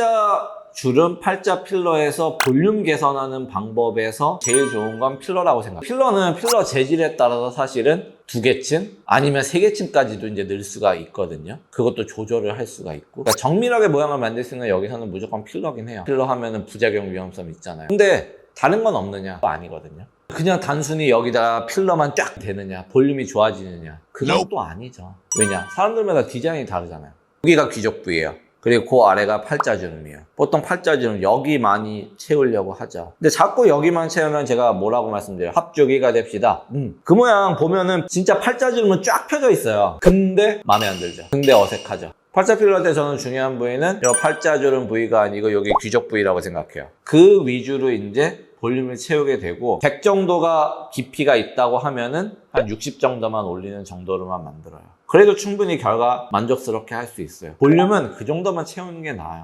팔자 줄은 팔자 필러에서 볼륨 개선하는 방법에서 제일 좋은 건 필러라고 생각해요. 필러는 필러 재질에 따라서 사실은 두 개층 아니면 세 개층까지도 이제 늘 수가 있거든요. 그것도 조절을 할 수가 있고. 그러니까 정밀하게 모양을 만들 수 있는 여기서는 무조건 필러긴 해요. 필러 하면은 부작용 위험성 있잖아요. 근데 다른 건 없느냐? 아니거든요. 그냥 단순히 여기다 필러만 쫙 되느냐, 볼륨이 좋아지느냐. 그건 또 아니죠. 왜냐? 사람들마다 디자인이 다르잖아요. 여기가 귀족 부위예요. 그리고 그 아래가 팔자주름이에요. 보통 팔자주름 여기 많이 채우려고 하죠. 근데 자꾸 여기만 채우면 제가 뭐라고 말씀드려요? 합주기가 됩시다. 음. 그 모양 보면은 진짜 팔자주름은 쫙 펴져 있어요. 근데 마음에 안 들죠. 근데 어색하죠. 팔자 필러 때 저는 중요한 부위는 이 팔자주름 부위가 아니고 여기 귀족 부위라고 생각해요. 그 위주로 이제 볼륨을 채우게 되고 100 정도가 깊이가 있다고 하면은 한 60 정도만 올리는 정도로만 만들어요. 그래도 충분히 결과 만족스럽게 할 수 있어요. 볼륨은 그 정도만 채우는 게 나아요.